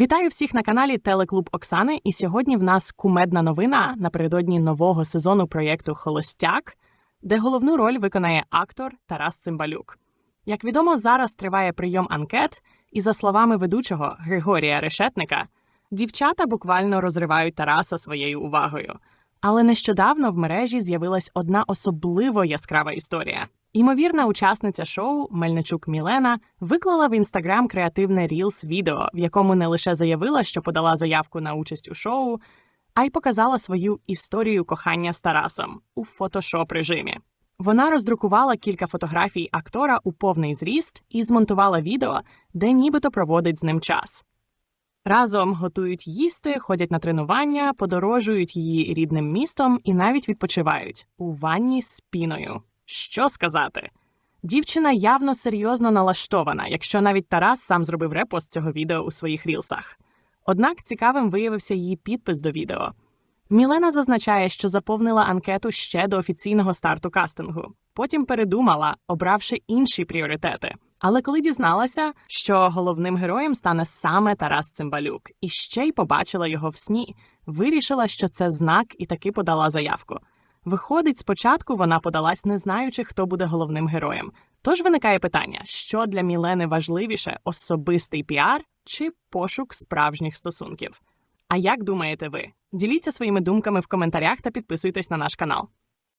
Вітаю всіх на каналі Телеклуб Оксани. І сьогодні в нас кумедна новина напередодні нового сезону проєкту Холостяк, де головну роль виконає актор Тарас Цимбалюк. Як відомо, зараз триває прийом анкет, і за словами ведучого Григорія Решетника, дівчата буквально розривають Тараса своєю увагою. Але нещодавно в мережі з'явилась одна особливо яскрава історія. Імовірна учасниця шоу Мельничук Мілена виклала в інстаграм креативне Reels відео, в якому не лише заявила, що подала заявку на участь у шоу, а й показала свою історію кохання з Тарасом у фотошоп режимі. Вона роздрукувала кілька фотографій актора у повний зріст і змонтувала відео, де нібито проводить з ним час. Разом готують їсти, ходять на тренування, подорожують її рідним містом і навіть відпочивають у ванні з піною. Що сказати? Дівчина явно серйозно налаштована, якщо навіть Тарас сам зробив репост цього відео у своїх рілсах. Однак цікавим виявився її підпис до відео. Мілена зазначає, що заповнила анкету ще до офіційного старту кастингу. Потім передумала, обравши інші пріоритети. Але коли дізналася, що головним героєм стане саме Тарас Цимбалюк, і ще й побачила його в сні, вирішила, що це знак, і таки подала заявку. Виходить, спочатку вона подалась, не знаючи, хто буде головним героєм. Тож виникає питання, що для Мілени важливіше особистий піар чи пошук справжніх стосунків. А як думаєте ви? Діліться своїми думками в коментарях та підписуйтесь на наш канал.